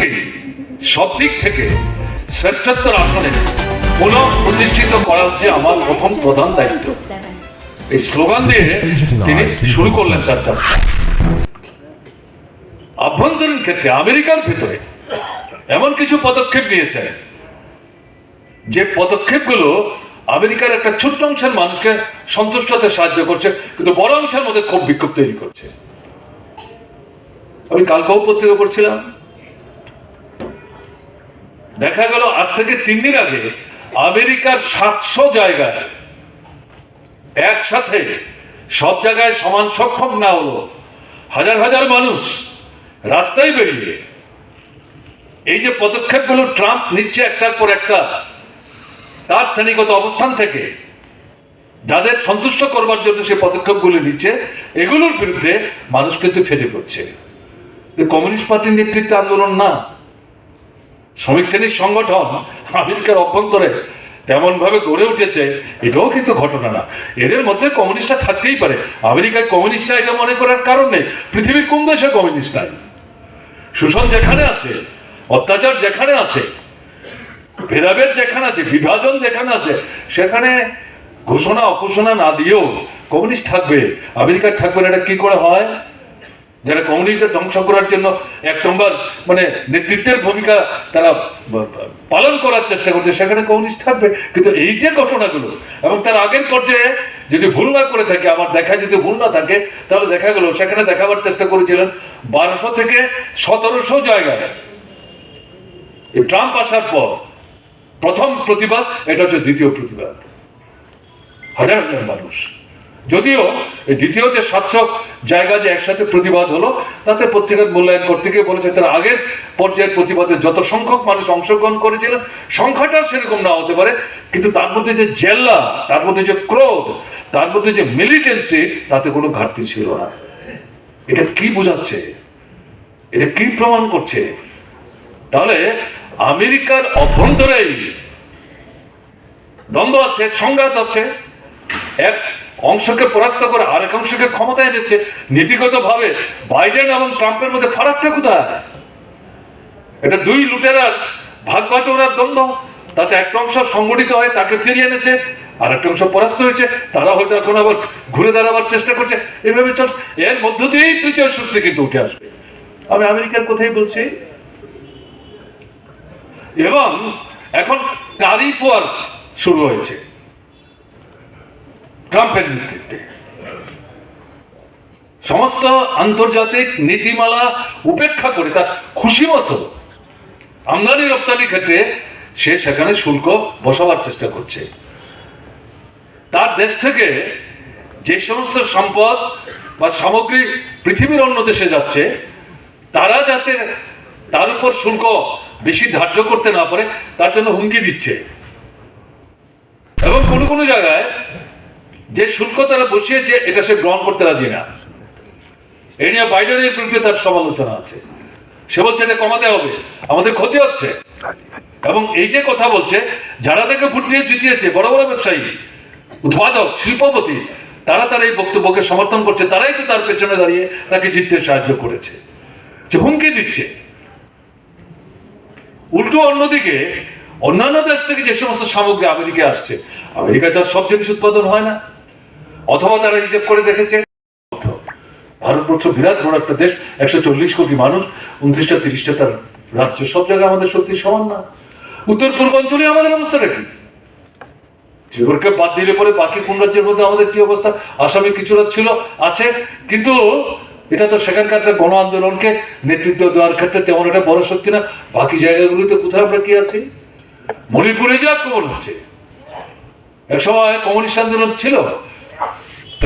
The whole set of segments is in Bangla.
সরকারকে সব দিক থেকে শ্রেষ্ঠত্বের আসনে পুনঃ প্রতিষ্ঠিত করা হচ্ছে আমার প্রথম প্রধান দায়িত্ব। এই স্লোগান দিয়ে তিনি শুরু করলেন তার যাত্রা। আভ্যন্তরীণ ক্ষেত্রে আমেরিকার ভিতরে এমন কিছু পদক্ষেপ নিয়েছে যে পদক্ষেপগুলো আমেরিকার একটা ছোট্ট অংশের মানুষকে সন্তুষ্ট হতে সাহায্য করছে, কিন্তু বড় অংশের মধ্যে খুব বিক্ষোভ তৈরি করছে। আমি কালকেও পত্রিকা পড়ছিলাম। দেখা গেল আজ থেকে তিন দিন আগে আমেরিকার সাতশো জায়গায় একসাথে সব জায়গায় সমান সক্ষম না হলো, হাজার হাজার মানুষ রাস্তায় বেরিয়ে। এই যে পদক্ষেপগুলো ট্রাম্প নিচ্ছে একটার পর একটা, তার শ্রেণীগত অবস্থান থেকে, যাদের সন্তুষ্ট করবার জন্য সে পদক্ষেপগুলো নিচ্ছে, এগুলোর বিরুদ্ধে মানুষ কিন্তু ফেটে পড়ছে। কমিউনিস্ট পার্টির নেতৃত্বে আন্দোলন না। শ্রমিক শ্রেণির সংগঠন আমেরিকার অভ্যন্তরে তেমন ভাবে গড়ে উঠেছে, এটাও কিন্তু ঘটনা না। এদের মধ্যে কমিউনিস্টরা থাকতেই পারে। আমেরিকায় কমিউনিস্টরা এটা মনে করার কারণ নেই। পৃথিবীর কোন দেশে কমিউনিস্ট নাই? শোষণ যেখানে আছে, অত্যাচার যেখানে আছে, ভেদাভেদ যেখানে আছে, বিভাজন যেখানে আছে, সেখানে ঘোষণা অঘোষণা না দিয়েও কমিউনিস্ট থাকবে। আমেরিকায় থাকবে না, এটা কি করে হয়? যারা কমিউনিস্টদের ধ্বংস করার জন্য এক নম্বর মানে নেতৃত্বের ভূমিকা তারা পালন করার চেষ্টা করছে, সেখানে কমিউনিস্ট থাকবে। কিন্তু এই যে ঘটনাগুলো, এবং তার আগের পর্যায়ে যদি ভুল না করে থাকে, আমার দেখা যদি ভুল না থাকে, তাহলে দেখা গেল, সেখানে দেখাবার চেষ্টা করেছিলেন বারোশো থেকে সতেরোশো জায়গায়। ট্রাম্প আসার পর প্রথম প্রতিবাদ, এটা হচ্ছে দ্বিতীয় প্রতিবাদ। হাজার হাজার মানুষ। যদিও দ্বিতীয় যে সাতশো জায়গা যে একসাথে প্রতিবাদ হলো, তাতে পত্রিকার মূল্যায়ন করতে গিয়ে বলেছে তার আগের পর্যায়ের প্রতিবাদে যত সংখ্যক মানুষ অংশগ্রহণ করেছিলেন, সংখ্যাটা সেরকম না হতে পারে, কিন্তু তার মধ্যে যে জেল্লা, তার মধ্যে যে ক্রোধ, তার মধ্যে যে মিলিটেন্সি তাতে কোনো ঘাটতি ছিল না। এটা কি বোঝাচ্ছে? এটা কি প্রমাণ করছে? তাহলে আমেরিকার অভ্যন্তরেই দ্বন্দ্ব আছে, সংঘাত আছে, এক অংশকে পরাস্ত করে আরেক অংশকে ক্ষমতায় এনেছে। নীতিগত ভাবে বাইডেন এবং ট্রাম্পের মধ্যে ফারাকটা কোথায়? এটা দুই লুটেরার ভাগ বাটোয়ারার দ্বন্দ্ব। তাতে একটা অংশ সংগঠিত হয়ে তাকে ফিরিয়ে এনেছে আর একটা অংশ পরাস্ত হয়েছে। তারা হয়তো এখন আবার ঘুরে দাঁড়াবার চেষ্টা করছে। এভাবে চল এর মধ্য দিয়েই তৃতীয় সূত্রে কিন্তু উঠে আসবে। আমি আমেরিকার কথাই বলছি। এবং এখন টারিফ ওয়ার শুরু হয়েছে। ট্রাম্পের নেতৃত্বে। সমস্ত আন্তর্জাতিক নীতিমালা উপেক্ষা করে তার খুশি মতো আমদানি রপ্তানি ক্ষেত্রে সে সেখানে শুল্ক বসাবার চেষ্টা করছে। তার দেশ থেকে যে সমস্ত সম্পদ বা সামগ্রী পৃথিবীর অন্য দেশে যাচ্ছে, তারা যাতে তার উপর শুল্ক বেশি ধার্য করতে না পারে, তার জন্য হুমকি দিচ্ছে। এবং কোনো কোনো জায়গায় যে শুল্ক তারা বসিয়েছে, এটা সে গ্রহণ করতে রাজি না। এই নিয়ে বাইডেনের বিরুদ্ধে তার সমালোচনা আছে। সে বলছে, এটা কমাতে হবে। আমাদের ক্ষতি হচ্ছে। এবং এই যে কথা বলছে, যারা তাকে ভোট দিয়ে জিতিয়েছে, বড় বড় ব্যবসায়ী, উৎপাদক, শিল্পপতি, তারা তার এই বক্তব্যকে সমর্থন করছে, তারাই তো তার পেছনে দাঁড়িয়ে তাকে জিততে সাহায্য করেছে। যে হুমকি দিচ্ছে। উল্টো অন্যদিকে, অন্যান্য দেশ থেকে যে সমস্ত সামগ্রী আমেরিকায় আসছে, আমেরিকায় তার সব জিনিস উৎপাদন হয় না। অথবা তারা হিসেব করে দেখেছে। ভারতবর্ষ বিরাট বড় একটা দেশ, একশো চল্লিশ কোটি মানুষ, উনত্রিশটা, তিরিশটা তার রাজ্য, সব জায়গায় আমাদের শক্তি সমান না। উত্তর পূর্বাঞ্চলে আমাদের অবস্থাটা কি সেগুলোকে বাদ দিলে পরে বাকি কোন রাজ্যের মধ্যে আমাদের কি অবস্থা? আসামে কিছু রাজ্য ছিল, আছে, কিন্তু এটা তো সেখানকার গণ আন্দোলনকে নেতৃত্ব দেওয়ার ক্ষেত্রে তেমন একটা বড় শক্তি না। বাকি জায়গাগুলিতে কোথায় আমরা কি আছি? মণিপুরে যে আক্রমণ হচ্ছে। এক সময় কমিউনিস্ট আন্দোলন ছিল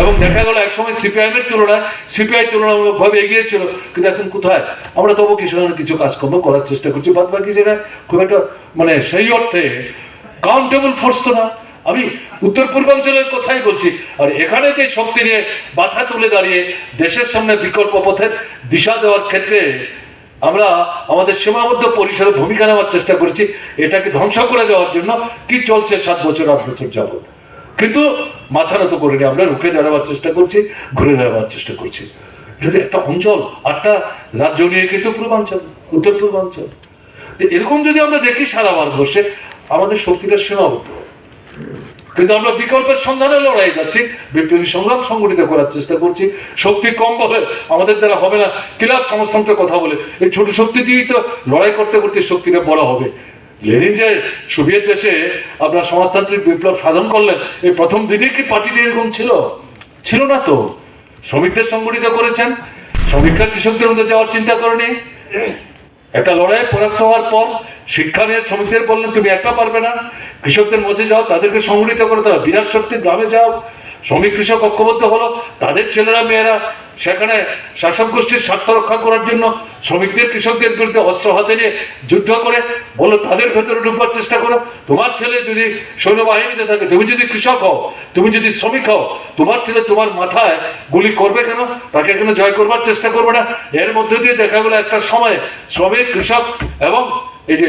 এবং দেখা গেল একসময় সিপিআইএম এর তুলনায় সিপিআই তুলনামূলক ভাবে এগিয়ে ছিল কিন্তু এখন কোথায়? আমরা তবু কিছু কিছু কাজকর্ম করার চেষ্টা করছি বাদ বাকি জায়গায় খুব একটা মানে সেই অর্থে কাউন্টেবল ফোর্স তো না। আমি উত্তর পূর্বাঞ্চলের কথাই বলছি, আর এখানে যে শক্তি নিয়ে বাধা তুলে দাঁড়িয়ে দেশের সামনে বিকল্প পথের দিশা দেওয়ার ক্ষেত্রে আমরা আমাদের সীমাবদ্ধ পরিসরে ভূমিকা নেওয়ার চেষ্টা করেছি, এটাকে ধ্বংস করে দেওয়ার জন্য কি চলছে সাত বছর, আট বছর যাবত কিন্তু মাথা নত করিনি আমরা রুখে দাঁড়াবার চেষ্টা করছি, ঘুরে দাঁড়াবার চেষ্টা করছি। যদি একটা অঞ্চল, আটটা রাজ্য নিয়ে কিন্তু পূর্বাঞ্চল, উত্তর পূর্বাঞ্চল। এরকম যদি আমরা দেখি সারা ভারতবর্ষে, আমাদের শক্তিটা সীমাবদ্ধ। কিন্তু আমরা বিকল্পের সন্ধানে লড়াই যাচ্ছি, বিপ্লবী সংগ্রাম সংগঠিত করার চেষ্টা করছি। শক্তি কম বলে আমাদের দ্বারা হবে না। ক্লাব সমাজতন্ত্রের কথা বলে। এই ছোট শক্তি দিয়েই তো লড়াই করতে করতে শক্তিটা বড় হবে। লেনিন যে সোভিয়েত দেশে আপনার সমাজতান্ত্রিক বিপ্লব সাধন করলেন, এই প্রথম দিনে কি পার্টিটি এরকম ছিল? ছিল না তো। শ্রমিকদের সংগঠিত করেছেন, শ্রমিকরা কৃষকদের মধ্যে যাওয়ার চিন্তা করেনি। একটা লড়াইয়ে পরাস্ত হওয়ার পর শিক্ষা নিয়ে শ্রমিকদের বললেন, তুমি একা পারবে না। কৃষকদের মধ্যে যাও, তাদেরকে সংগঠিত করে, তারা বিরাট শক্তির গ্রামে যাও। শ্রমিক কৃষক ঐক্যবদ্ধ হলো, তাদের ছেলেরা, মেয়েরা সেখানে শাসক গোষ্ঠীর স্বার্থ রক্ষা করার জন্য শ্রমিকদের, কৃষকদের বিরুদ্ধে অস্ত্র হাতে নিয়ে যুদ্ধ করে, বলো তাদের ভেতরে ঢুকবার চেষ্টা করো। তোমার ছেলে যদি সৈন্যবাহিনীতে থাকে, তুমি যদি কৃষক হও, তুমি যদি শ্রমিক হও, তোমার ছেলে তোমার মাথায় গুলি করবে কেন? তাকে কেন জয় করবার চেষ্টা করবে না? এর মধ্যে দিয়ে দেখা গেলো একটা সময় শ্রমিক, কৃষক এবং এই যে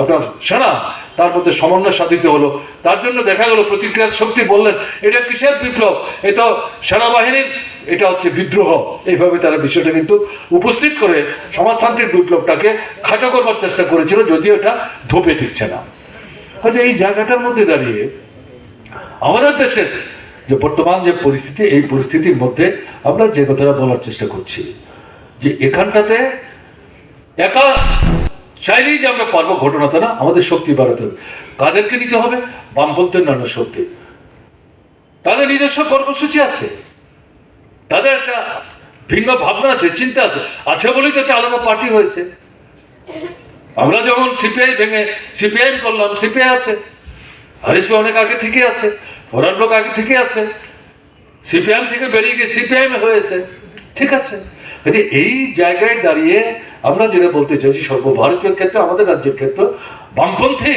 আপনার সেনা তার মধ্যে সমন্বয় সাধিত হলো। তার জন্য দেখা গেল, প্রতিক্রিয়ার শক্তি বললেন, এটা কিসের বিপ্লব? এটা সেনাবাহিনীর, এটা হচ্ছে বিদ্রোহ। এইভাবে তারা বিষয়টা কিন্তু উপস্থিত করে সমাজতান্ত্রিক বিপ্লবটাকে খাটো করবার চেষ্টা করেছিল, যদিও এটা ধোপে টিকছে না। হয়তো এই জায়গাটার মধ্যে দাঁড়িয়ে আমাদের দেশের যে বর্তমান যে পরিস্থিতি, এই পরিস্থিতির মধ্যে আমরা যে কথাটা বলার চেষ্টা করছি, যে এখানটাতে একা চাইলেই যে আমরা পারব ঘটনাটা না, আমাদের শক্তি বাড়াতে হবে। কাদেরকে নিতে হবে? বামপন্থের নানা শক্তি। তাদের নিজস্ব কর্মসূচি আছে। তাদের একটা ভিন্ন ভাবনা আছে, চিন্তা আছে। আছে বলেই তো একটা আলাদা পার্টি হয়েছে। আমরা যেমন সিপিআই ভেঙে সিপিআই করলাম, সিপিআই আছে। হারিস অনেক আগে থেকে আছে ফরার লোক আগে থেকে আছে। সিপিআইএম থেকে বেরিয়ে গিয়ে সিপিআইএম হয়েছে। ঠিক আছে। এই জায়গায় দাঁড়িয়ে আমরা যেটা বলতে চাইছি, সর্বভারতীয় ক্ষেত্রে, আমাদের রাজ্যের ক্ষেত্রে, বামপন্থী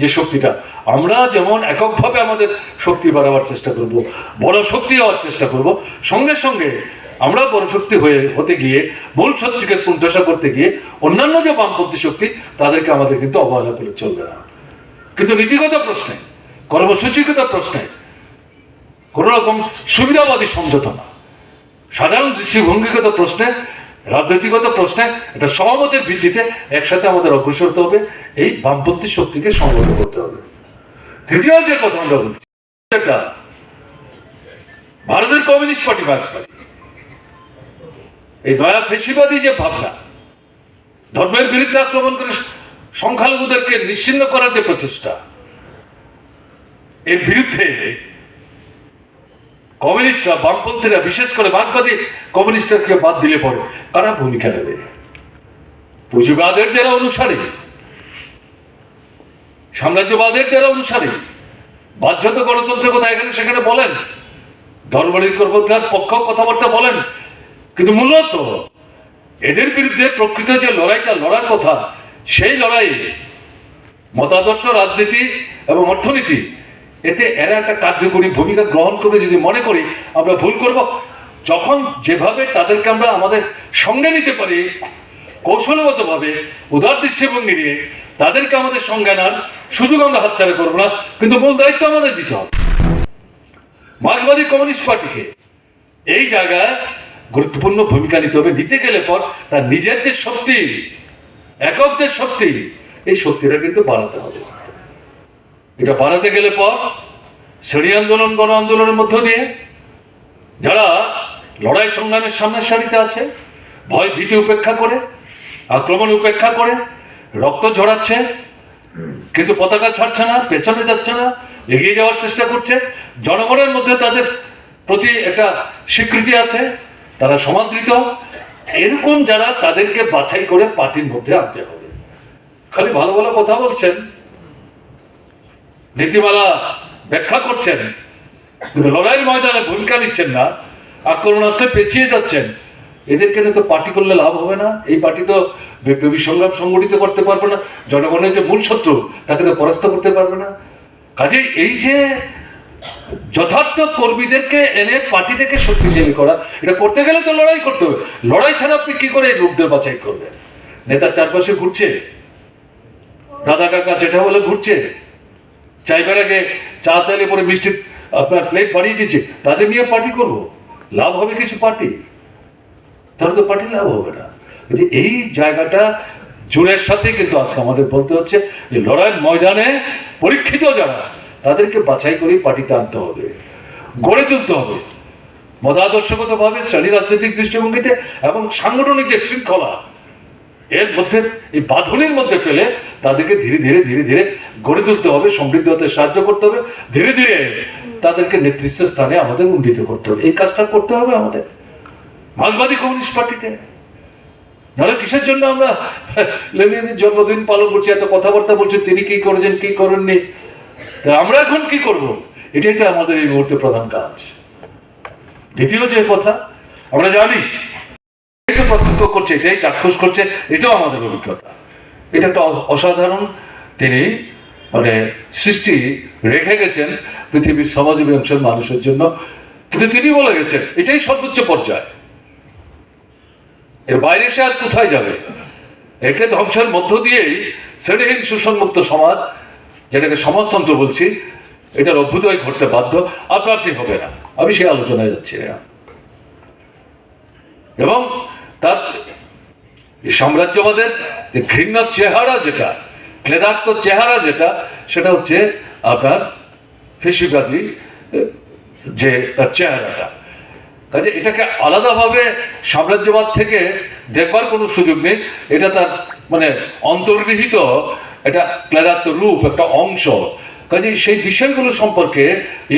যে শক্তিটা, আমরা যেমন এককভাবে আমাদের শক্তি বাড়াবার চেষ্টা করব, বড় শক্তি হওয়ার চেষ্টা করব, সঙ্গে সঙ্গে আমরা বড় শক্তি হয়ে, হতে গিয়ে, মূল শক্তিকে প্রত্যাশা করতে গিয়ে, অন্যান্য যে বামপন্থী শক্তি, তাদেরকে আমাদের কিন্তু অবহেলা করে চলবে না। কিন্তু নীতিগত প্রশ্নে, কর্মসূচিগত প্রশ্নে কোন রকম সুবিধাবাদী সমঝোতা না। সাধারণ দৃষ্টিভঙ্গিগত প্রশ্নে রাজনৈতিকত প্রশ্নে এটা সহমতের ভিত্তিতে একসাথে আমাদের অগ্রসর হতে হবে, এই বামপন্থী শক্তিকে সংগত করতে হবে। তৃতীয় যে কথা আমরা বলছি ভারতের কমিউনিস্ট পার্টি মার্ক্সবাদী এই নয়া ফেসিবাদী যে ভাবনা, ধর্মের বিরুদ্ধে আক্রমণ করে সংখ্যালঘুদেরকে নিশ্চিন্ন করার যে প্রচেষ্টা, এর বিরুদ্ধে কমিউনিস্টরা বামপন্থীরা বিশেষ করে বাদবাদী কমিউনিস্টকে বাদ দিলে পরে কারা ভূমিকা নেবে? পুঁজিবাদের যারা অনুসারী, সাম্রাজ্যবাদের যারা অনুসারী, বাধ্যত গণতন্ত্রের কথা এখানে সেখানে বলেন। ধর্মনিরপেক্ষতার পক্ষ কথাবার্তা বলেন। কিন্তু মূলত এদের বিরুদ্ধে প্রকৃত যে লড়াইটা, লড়ার কথা, সেই লড়াই মতাদর্শ, রাজনীতি এবং অর্থনীতি এতে এরা একটা কার্যকরী ভূমিকা গ্রহণ করবে যদি মনে করি আমরা ভুল করব। যখন যেভাবে তাদেরকে আমরা আমাদের সঙ্গে নিতে পারি, কৌশলগতভাবে, উদার দৃষ্টিভঙ্গি নিয়ে তাদেরকে আমাদের সঙ্গে আনার সুযোগ আমরা হাতছাড়া করব না, কিন্তু মূল দায়িত্ব আমাদের দিতে হবে। মার্ক্সবাদী কমিউনিস্ট পার্টিকে এই জায়গায় গুরুত্বপূর্ণ ভূমিকা নিতে হবে। নিতে গেলে পর তার নিজের যে শক্তি, একক যে শক্তি, এই শক্তিটা কিন্তু বাড়াতে হবে। এটা বাড়াতে গেলে পর শ্রেণি আন্দোলন, গণ আন্দোলনের মধ্য দিয়ে যারা লড়াই সংগ্রামের সামনের সারিতে আছে, ভয় ভীতি উপেক্ষা করে, আক্রমণ উপেক্ষা করে, রক্ত ঝরাচ্ছে, কিন্তু পতাকা ছাড়ছে না, পেছনে যাচ্ছে না, এগিয়ে যাওয়ার চেষ্টা করছে, জনগণের মধ্যে তাদের প্রতি একটা স্বীকৃতি আছে, তারা সমাদৃত। এরকম যারা তাদেরকে বাছাই করে পার্টির মধ্যে আনতে হবে। খালি ভালো ভালো কথা বলছেন নীতিমালা ব্যাখ্যা করছেন, কিন্তু লড়াইয়ের ময়দানে ভূমিকা নিচ্ছেন না আক্রমণ আসলে পেছিয়ে যাচ্ছেন। এদেরকে তো পার্টি করলে লাভ হবে না? এই পার্টি তো বিপ্লবী সংগ্রাম সংগঠিত করতে পারবে না, জনগণের যে মূল শত্রু, তাকে তো পরাস্ত করতে পারবে না। কাজে এই যে যথার্থ কর্মীদেরকে এনে পার্টি পার্টিটাকে শক্তিশালী করা, এটা করতে গেলে তো লড়াই করতে হবে। লড়াই ছাড়া আপনি কি করে এই লোকদের বাছাই করবেন? নেতার চারপাশে ঘুরছে। দাদা কাকা যেটা বলে ঘুরছে। চাইবার আগে চা চাইলে পরে মিষ্টি, আপনার প্লেট বাড়িয়ে দিচ্ছে তাদের নিয়ে পার্টি করব। লাভ হবে কিছু পার্টি তাহলে তো পার্টি লাভ হবে না। যে এই জায়গাটা জোরের সাথে কিন্তু আজকে আমাদের বলতে হচ্ছে যে লড়াইয়ের ময়দানে পরীক্ষিত যারা, তাদেরকে বাছাই করে পার্টিতে আনতে হবে। গড়ে তুলতে হবে। মতাদর্শগতভাবে শ্রেণি রাজনৈতিক দৃষ্টিভঙ্গিতে এবং সাংগঠনিক যে শৃঙ্খলা এর মধ্যে, এই বাঁধনের মধ্যে ফেলে তাদেরকে ধীরে ধীরে ধীরে ধীরে গড়ে তুলতে হবে সমৃদ্ধ হতে সাহায্য করতে হবে, ধীরে ধীরে তাদেরকে নেতৃত্ব স্থানে আমাদের উন্নীত করতে হবে। এই কাজটা করতে হবে আমাদের। মার্ক্সবাদী কমিউনিস্ট পার্টিতে। নাহলে কিসের জন্য আমরা লেনিনের জন্মদিন পালন করছি, এত কথাবার্তা বলছি, তিনি কি করেছেন, কি করেননি? তা আমরা এখন কি করব? এটাই তো আমাদের এই মুহূর্তে প্রধান কাজ। দ্বিতীয় যে কথা, আমরা জানি এটা প্রত্যক্ষ করছে, এটাই চাক্ষুষ করছে, এটাও আমাদের অভিজ্ঞতা। এটা একটা অসাধারণ। তিনি মানে সৃষ্টি রেখে গেছেন পৃথিবীর সমাজীবী অংশের মানুষের জন্য। কিন্তু তিনি বলে গেছেন, এটাই সর্বোচ্চ পর্যায়। এর বাইরে সে আর কোথায় যাবে? একে ধ্বংসের মধ্য দিয়েই শ্রেণীহীন শোষণমুক্ত সমাজ, যেটাকে সমাজতন্ত্র বলছি, এটার অভ্যুদয় ঘটতে বাধ্য। আপনার কি হবে না। আমি সেই আলোচনায় যাচ্ছি। এবং তার সাম্রাজ্যবাদের যে ঘৃণ্য চেহারা যেটা ক্লেদাক্ত চেহারা যেটা, সেটা হচ্ছে আপনার ফেসিবাদী যে তার চেহারাটা। কাজে এটাকে আলাদাভাবে সাম্রাজ্যবাদ থেকে দেখবার কোনো সুযোগ নেই। এটা তার মানে অন্তর্নিহিত, এটা ক্লেদাত্ম রূপ, একটা অংশ। কাজে সেই বিষয়গুলো সম্পর্কে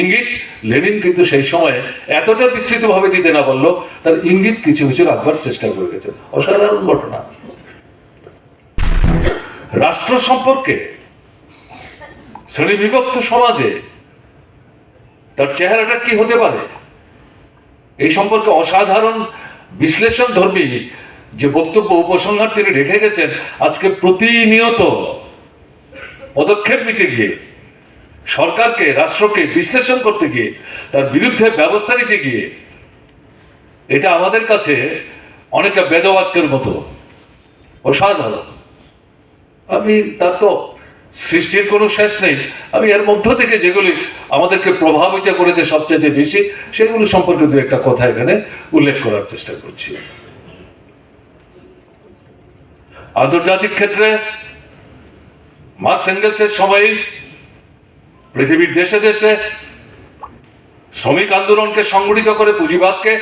ইঙ্গিত লেনিন কিন্তু সেই সময় এতটা বিস্তৃতভাবে দিতে না পারল, তার ইঙ্গিত কিছু কিছু রাখবার চেষ্টা করে গেছে। অসাধারণ ঘটনা। রাষ্ট্র সম্পর্কে শ্রেণি বিভক্ত সমাজে তার চেহারাটা কি হতে পারে? এই সম্পর্কে অসাধারণ বিশ্লেষণ ধর্মী যে বক্তব্য উপসংহার তিনি রেখে গেছেন, আজকে প্রতিনিয়ত পদক্ষেপ নিতে গিয়ে সরকারকে, রাষ্ট্রকে বিশ্লেষণ করতে গিয়ে, তার বিরুদ্ধে ব্যবস্থা নিতে গিয়ে, এটা আমাদের কাছে অনেকটা বেদবাক্যের মতো। অসাধারণ। আমি, তার তো সৃষ্টির কোনো শেষ নেই। আমি এর মধ্য থেকে যেগুলি আমাদেরকে প্রভাবিত করেছে সবচেয়ে বেশি, সেগুলো সম্পর্কে দু একটা কথা এখানে উল্লেখ করার চেষ্টা করছি। আন্তর্জাতিক ক্ষেত্রে, মার্কস এঙ্গেলসের সময় পৃথিবীর দেশে দেশে শ্রমিক আন্দোলনকে সংগঠিত করে, পুঁজিবাদকে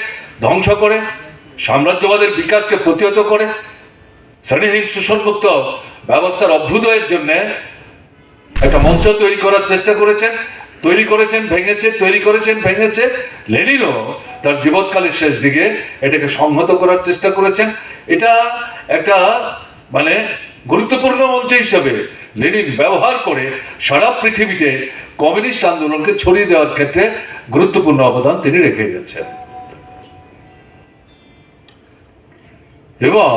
ধ্বংস করে, সাম্রাজ্যবাদের বিকাশকে প্রতিহত করে, শ্রেণীহীন শোষণমুক্ত ব্যবস্থার অভ্যুদয়ের জন্য একটা মঞ্চ তৈরি করার চেষ্টা করেছেন, তৈরি করেছেন, ভেঙেছে, তৈরি করেছেন, ভেঙেছে। লেনিনও তার জীবৎকালের শেষ দিকে এটাকে সংহত করার চেষ্টা করেছেন। এটা একটা মানে গুরুত্বপূর্ণ মঞ্চ হিসেবে লেনিন ব্যবহার করে সারা পৃথিবীতে কমিউনিস্ট আন্দোলনকে ছড়িয়ে দেওয়ার ক্ষেত্রে গুরুত্বপূর্ণ অবদান তিনি রেখে গেছেন। এবং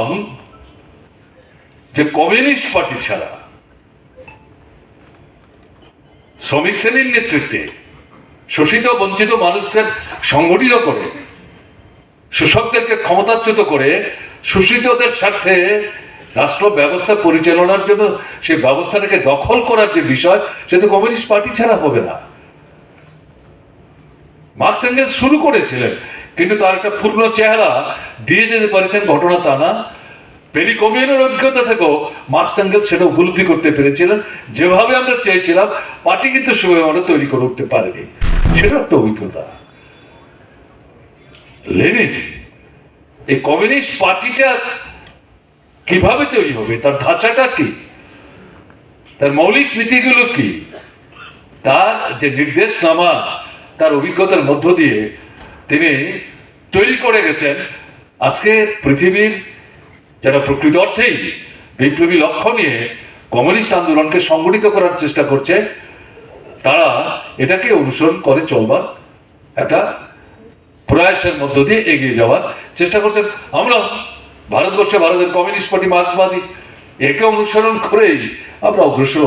যে কমিউনিস্ট পার্টি ছাড়া শ্রমিক শ্রেণির নেতৃত্বে শোষিত, বঞ্চিত মানুষদের সংগঠিত করে, শোষকদেরকে ক্ষমতাচ্যুত করে, শোষিতদের স্বার্থে রাষ্ট্র ব্যবস্থা পরিচালনার জন্য সেই ব্যবস্থাটাকে দখল করার যে বিষয়, সে তো কমিউনিস্ট পার্টি ছাড়া হবে না। মার্কস এঙ্গেলস শুরু করেছিলেন, কিন্তু তার একটা পূর্ণ চেহারা দিয়ে যেতে পারেছেন ঘটনা তা না। পেরিকমিউনের অভিজ্ঞতা থেকেও মার্কস এঙ্গেলস সেটা উপলব্ধি করতে পেরেছিলেন। যেভাবে আমরা চেয়েছিলাম, পার্টি কিন্তু সেভাবে আমরা তৈরি করে উঠতে পারেনি। সেটা একটা অভিজ্ঞতা। লেনিন, এই কমিউনিস্ট পার্টিটা কীভাবে তৈরি হবে? তার ধাঁচাটা কি? তার মৌলিক নীতিগুলো কি? তার যে নির্দেশনামা, তার অভিজ্ঞতার মধ্য দিয়ে তিনি তৈরি করে গেছেন আজকে পৃথিবীর যারা প্রকৃত অর্থেই বিপ্লবী লক্ষ্য নিয়ে কমিউনিস্ট আন্দোলনকে সংগঠিত করার চেষ্টা করছে, তারা এটাকে অনুসরণ করে চলবার একটা প্রয়াসের মধ্য দিয়ে এগিয়ে যাওয়ার চেষ্টা করছেন। আমরা ভারতবর্ষে ভারতের কমিউনিস্ট পার্টি মার্ক্সবাদী একে অনুসরণ করেই আমরা অগ্রসর